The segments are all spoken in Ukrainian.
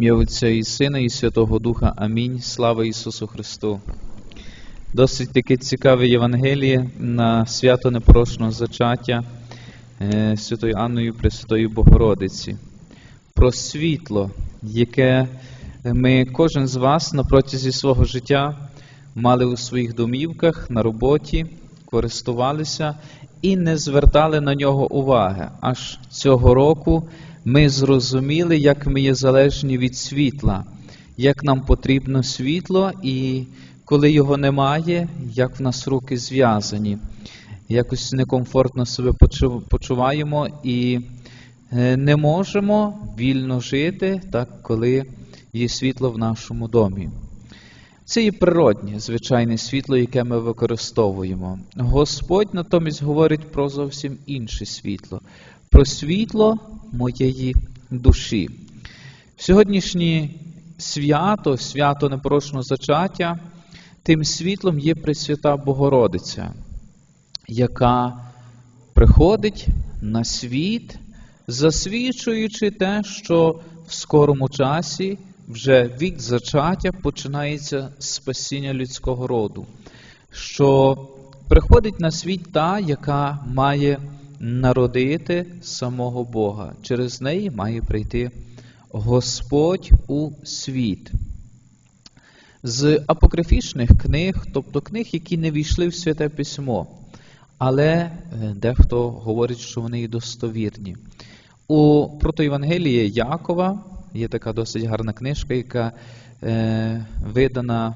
Ім'я Отця і Сина, і Святого Духа. Амінь. Слава Ісусу Христу. Досить таке цікаве Євангеліє на свято непорочного зачаття е, Святої Анною Пресвятої Богородиці. Про світло, яке ми, кожен з вас на протязі свого життя мали у своїх домівках, на роботі, користувалися і не звертали на нього уваги. Аж цього року ми зрозуміли, як ми є залежні від світла, як нам потрібно світло, і коли його немає, як в нас руки зв'язані. Якось некомфортно себе почуваємо і е, не можемо вільно жити, так, коли є світло в нашому домі. Це і природнє, звичайне світло, яке ми використовуємо. Господь натомість говорить про зовсім інше світло, про світло моєї душі. Сьогоднішнє свято, свято непорочного зачаття, тим світлом є Пресвята Богородиця, яка приходить на світ, засвідчуючи те, що в скорому часі вже від зачаття починається спасіння людського роду, що приходить на світ та, яка має народити самого Бога. Через неї має прийти Господь у світ. З апокрифічних книг, тобто книг, які не війшли в Святе Письмо, але е, дехто говорить, що вони і достовірні. У протоєвангелії Якова є така досить гарна книжка, яка е, видана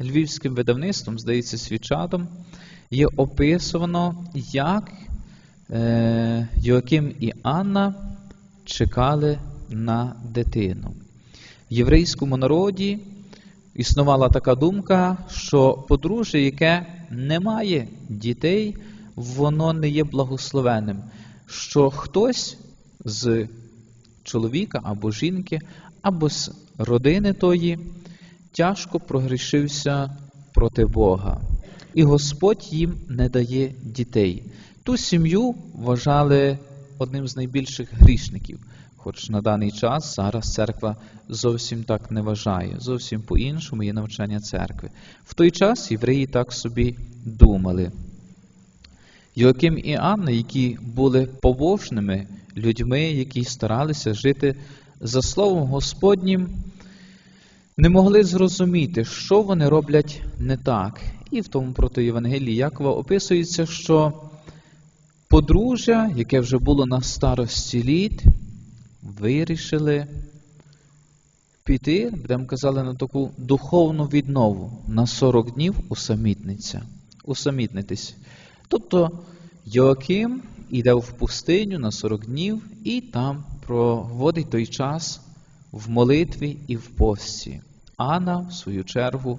львівським видавництвом, здається, свічатом, є описано, як Йоаким і Анна чекали на дитину. В єврейському народі існувала така думка, що подружжя, яке не має дітей, воно не є благословенним, що хтось з чоловіка або жінки, або з родини тої тяжко прогрішився проти Бога. І Господь їм не дає дітей. Ту сім'ю вважали одним з найбільших грішників, хоч на даний час зараз церква зовсім так не вважає, зовсім по-іншому є навчання церкви. В той час євреї так собі думали. Йоаким і Анна, які були побожними людьми, які старалися жити за Словом Господнім, не могли зрозуміти, що вони роблять не так. І в тому проти Євангелії Якова описується, що подружжя, яке вже було на старості літ, вирішили піти, будемо казали, на таку духовну віднову на 40 днів усамітнитись. Тобто Йоаким йде в пустиню на 40 днів і там проводить той час в молитві і в пості. Анна, в свою чергу,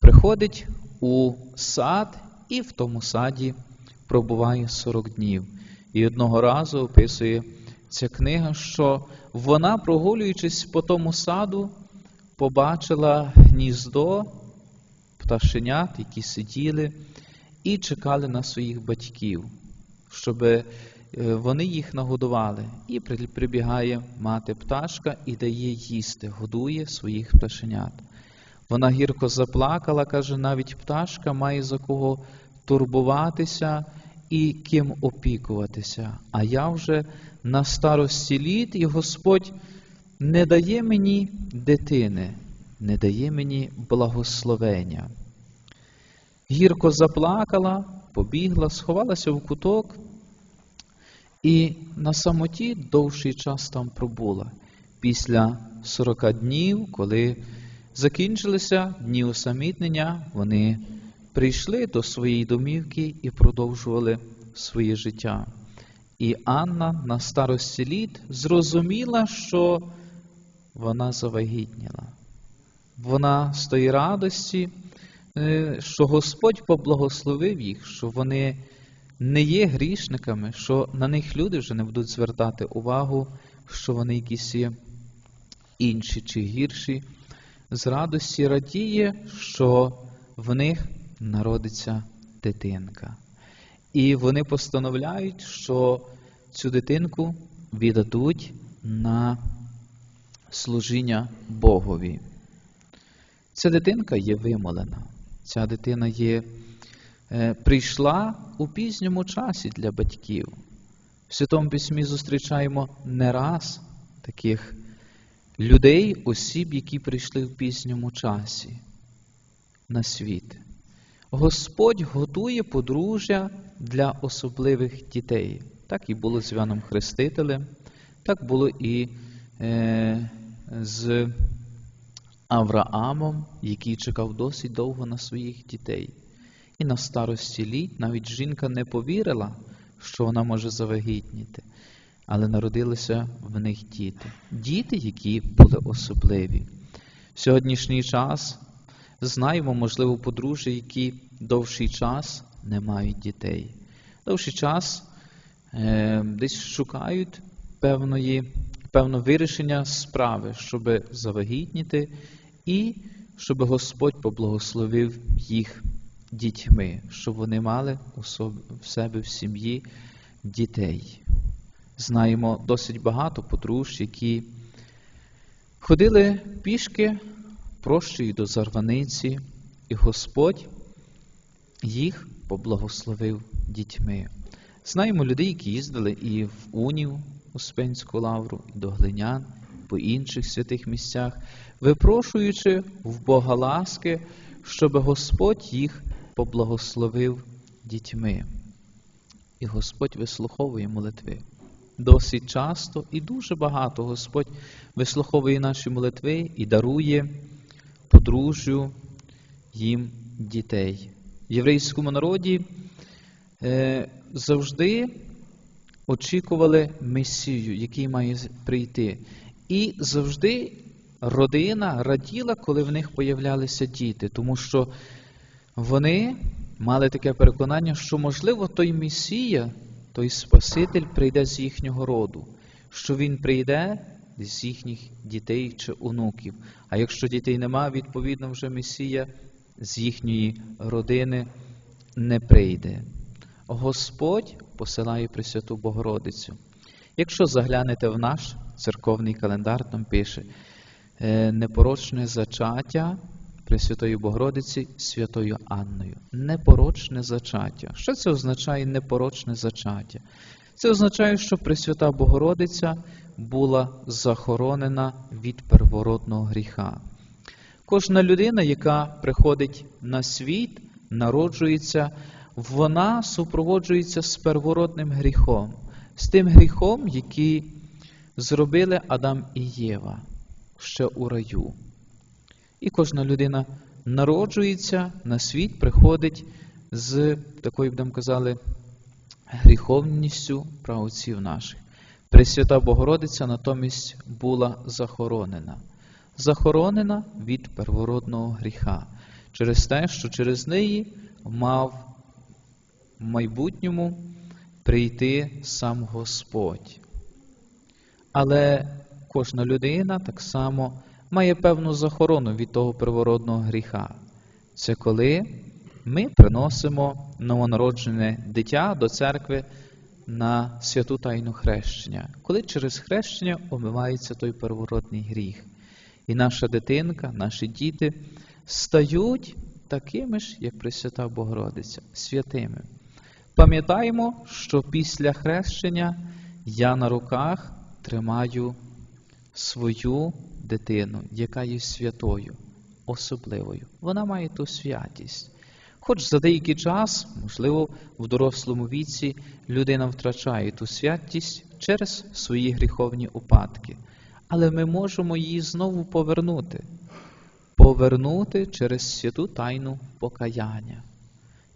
приходить у сад і в тому саді пробуває 40 днів. І одного разу описує ця книга, що вона, прогулюючись по тому саду, побачила гніздо пташенят, які сиділи і чекали на своїх батьків, щоб е, вони їх нагодували. І прибігає мати пташка і дає їсти, годує своїх пташенят. Вона гірко заплакала, каже, навіть пташка має за кого турбуватися і ким опікуватися. А я вже на старості літ, і Господь не дає мені дитини, не дає мені благословення. Гірко заплакала, побігла, сховалася в куток і на самоті довший час там пробула. Після 40 днів, коли закінчилися дні усамітнення, вони прийшли до своєї домівки і продовжували своє життя. І Анна на старості літ зрозуміла, що вона завагітніла. Вона з тої радості, е, що Господь поблагословив їх, що вони не є грішниками, що на них люди вже не будуть звертати увагу, що вони якісь є інші чи гірші. З радості радіє, що в них народиться дитинка. І вони постановляють, що цю дитинку віддадуть на служіння Богові. Ця дитинка є вимолена. Ця дитина є, е, прийшла у пізньому часі для батьків. В Святому Письмі зустрічаємо не раз таких людей, осіб, які прийшли в пізньому часі на світ. Господь готує подружжя для особливих дітей. Так і було з Іваном Хрестителем, так було і е, з Авраамом, який чекав досить довго на своїх дітей. І на старості літ навіть жінка не повірила, що вона може завагітніти, але народилися в них діти. Діти, які були особливі. В сьогоднішній час знаємо, можливо, подружжя, які довший час не мають дітей. Довший час е, десь шукають певної, певне вирішення справи, щоб завагітніти, і щоб Господь поблагословив їх дітьми, щоб вони мали у в себе в сім'ї дітей. Знаємо досить багато подружжя, які ходили пішки прощою до зарваниці, і Господь їх поблагословив дітьми. Знаємо людей, які їздили і в Унів, Успенську лавру, і до Глинян, по інших святих місцях, випрошуючи в Бога ласки, щоб Господь їх поблагословив дітьми. І Господь вислуховує молитви. Досить часто і дуже багато Господь вислуховує наші молитви і дарує подружжю їм дітей. В єврейському народі е, завжди очікували Месію, який має прийти. І завжди родина раділа, коли в них появлялися діти, тому що вони мали таке переконання, що, можливо, той Месія, той Спаситель прийде з їхнього роду, що Він прийде з їхніх дітей чи онуків. А якщо дітей нема, відповідно вже Месія з їхньої родини не прийде. Господь посилає Пресвяту Богородицю. Якщо заглянете в наш церковний календар, там пише «Е, непорочне зачаття Пресвятої Богородиці Святою Анною. Непорочне зачаття. Що це означає непорочне зачаття? Це означає, що Пресвята Богородиця була захоронена від первородного гріха. Кожна людина, яка приходить на світ, народжується, вона супроводжується з первородним гріхом, з тим гріхом, який зробили Адам і Єва ще у раю. І кожна людина народжується на світ, приходить з такою, будемо казали, гріховністю праотців наших. Пресвята Богородиця натомість була захоронена. Захоронена від первородного гріха, через те, що через неї мав в майбутньому прийти сам Господь. Але кожна людина так само має певну захорону від того первородного гріха. Це коли ми приносимо новонароджене дитя до церкви на святу тайну хрещення, коли через хрещення омивається той первородний гріх. І наша дитинка, наші діти стають такими ж, як Пресвята Богородиця, святими. Пам'ятаємо, що після хрещення я на руках тримаю свою дитину, яка є святою, особливою. Вона має ту святість. Хоч за деякий час, можливо, в дорослому віці людина втрачає ту святість через свої гріховні упадки, але ми можемо її знову повернути, повернути через святу тайну покаяння.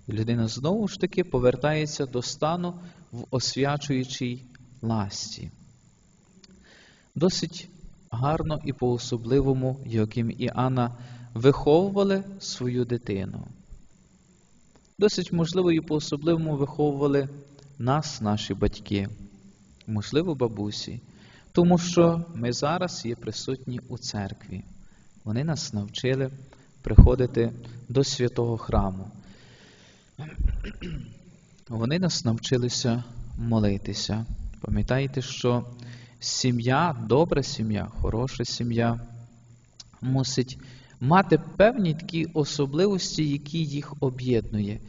І людина знову ж таки повертається до стану в освячуючій ласті. Досить гарно і по-особливому Йоаким і Анна виховували свою дитину. Досить можливо і по-особливому виховували нас, наші батьки, можливо, бабусі, тому що ми зараз є присутні у церкві. Вони нас навчили приходити до святого храму. Вони нас навчилися молитися. Пам'ятаєте, що сім'я, добра сім'я, хороша сім'я мусить мати певні такі особливості, які їх об'єднує,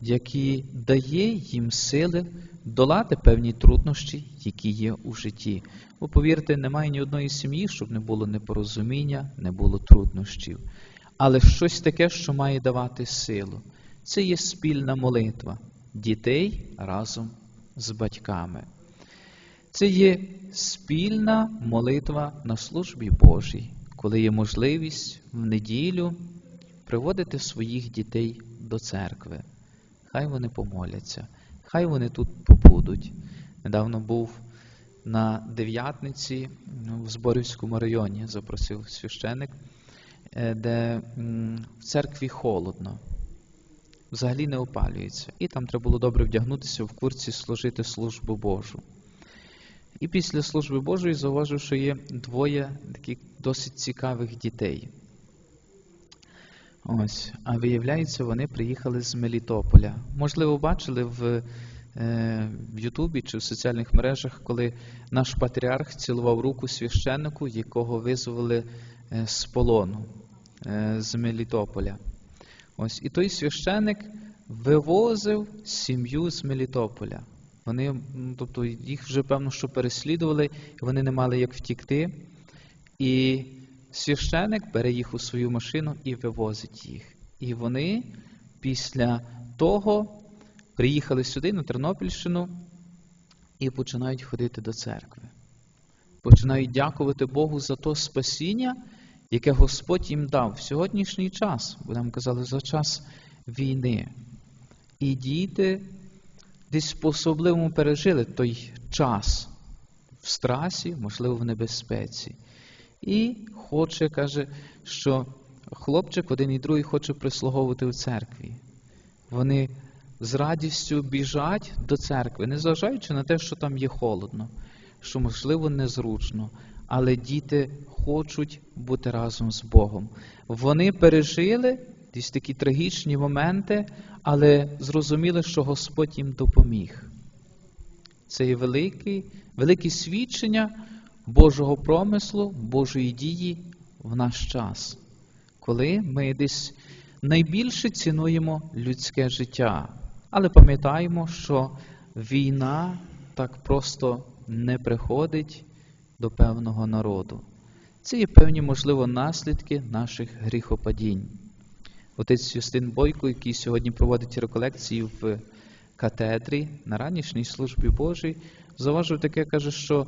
які дає їм сили долати певні труднощі, які є у житті. Бо повірте, немає ні одної сім'ї, щоб не було непорозуміння, не було труднощів. Але щось таке, що має давати силу. Це є спільна молитва дітей разом з батьками. Це є спільна молитва на службі Божій, коли є можливість в неділю приводити своїх дітей до церкви. Хай вони помоляться, хай вони тут побудуть. Недавно був на дев'ятниці в Зборівському районі, запросив священик, е, де в церкві холодно, взагалі не опалюється. І там треба було добре вдягнутися в курці, служити службу Божу. І після служби Божої зауважив, що є двоє таких досить цікавих дітей. Ось, а виявляється, вони приїхали з Мелітополя. Можливо, бачили в е, в Ютубі чи в соціальних мережах, коли наш патріарх цілував руку священнику, якого визвали е, з полону е, з Мелітополя. Ось, І той священник вивозив сім'ю з Мелітополя. Вони, тобто їх вже певно, що переслідували, і вони не мали як втікти. І священик бере їх у свою машину і вивозить їх. І вони після того приїхали сюди, на Тернопільщину, і починають ходити до церкви. Починають дякувати Богу за то спасіння, яке Господь їм дав в сьогоднішній час, будемо казали, за час війни. І діти десь по-особливому пережили той час в страсі, можливо, в небезпеці. І хоче, каже, що хлопчик один і другий хоче прислуговувати у церкві. Вони з радістю біжать до церкви, незважаючи на те, що там є холодно, що, можливо, незручно. Але діти хочуть бути разом з Богом. Вони пережили десь такі трагічні моменти, але зрозуміли, що Господь їм допоміг. Це є велике, велике свідчення Божого промислу, Божої дії в наш час, коли ми десь найбільше цінуємо людське життя, але пам'ятаємо, що війна так просто не приходить до певного народу. Це є певні, можливо, наслідки наших гріхопадінь. Отець Юстин Бойко, який сьогодні проводить реколекції в катедрі на ранішній службі Божій, зауважив таке, каже, що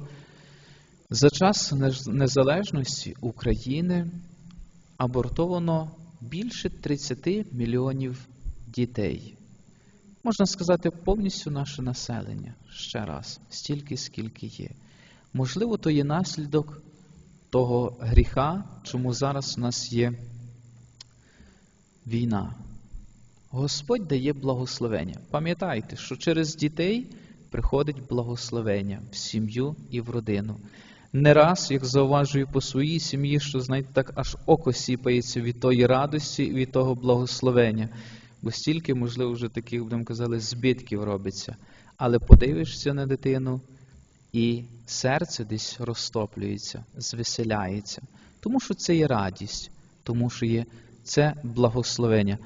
за час незалежності України абортовано більше 30 мільйонів дітей. Можна сказати, повністю наше населення ще раз, стільки, скільки є. Можливо, то є наслідок того гріха, чому зараз у нас є війна. Господь дає благословення. Пам'ятайте, що через дітей приходить благословення в сім'ю і в родину. Не раз, як зауважую по своїй сім'ї, що, знаєте, так аж око сіпається від тої радості і від того благословення. Бо стільки, можливо, вже таких, будемо казали, збитків робиться. Але подивишся на дитину, і серце десь розтоплюється, звеселяється. Тому що це є радість, тому що є це благословення.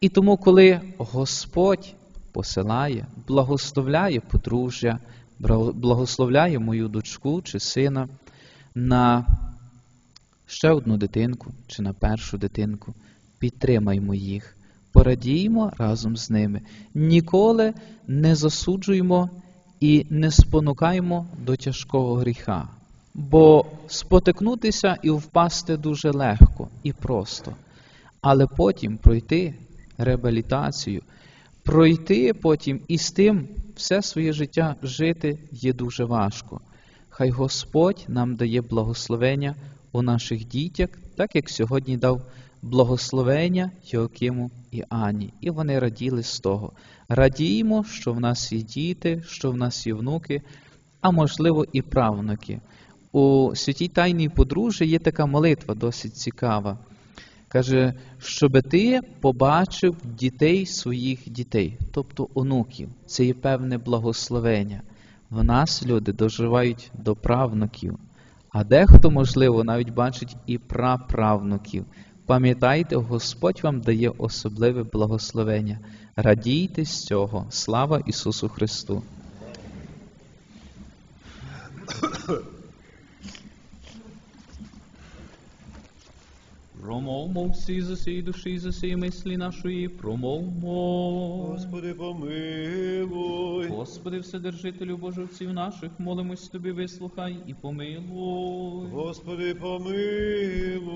І тому, коли Господь посилає, благословляє подружжя, благословляє мою дочку чи сина на ще одну дитинку чи на першу дитинку, підтримаймо їх, порадіємо разом з ними. Ніколи не засуджуємо і не спонукаємо до тяжкого гріха. Бо спотикнутися і впасти дуже легко і просто. Але потім пройти реабілітацію, пройти потім і з тим все своє життя жити є дуже важко. Хай Господь нам дає благословення у наших дітях, так як сьогодні дав благословення Йоакиму і Ані. І вони раділи з того. Радіємо, що в нас є діти, що в нас є внуки, а можливо і правнуки. У святій Тайній подружжі є така молитва досить цікава. Каже, щоб ти побачив дітей своїх дітей, тобто онуків. Це є певне благословення. В нас люди доживають до правнуків, а дехто, можливо, навіть бачить і праправнуків. Пам'ятайте, Господь вам дає особливе благословення. Радійте з цього. Слава Ісусу Христу! Промовмо всі за сій душі, за сій мислі нашої, промовмо. Господи, помилуй. Господи, Вседержителю Божовців наших, молимось Тобі, вислухай і помилуй. Господи, помилуй.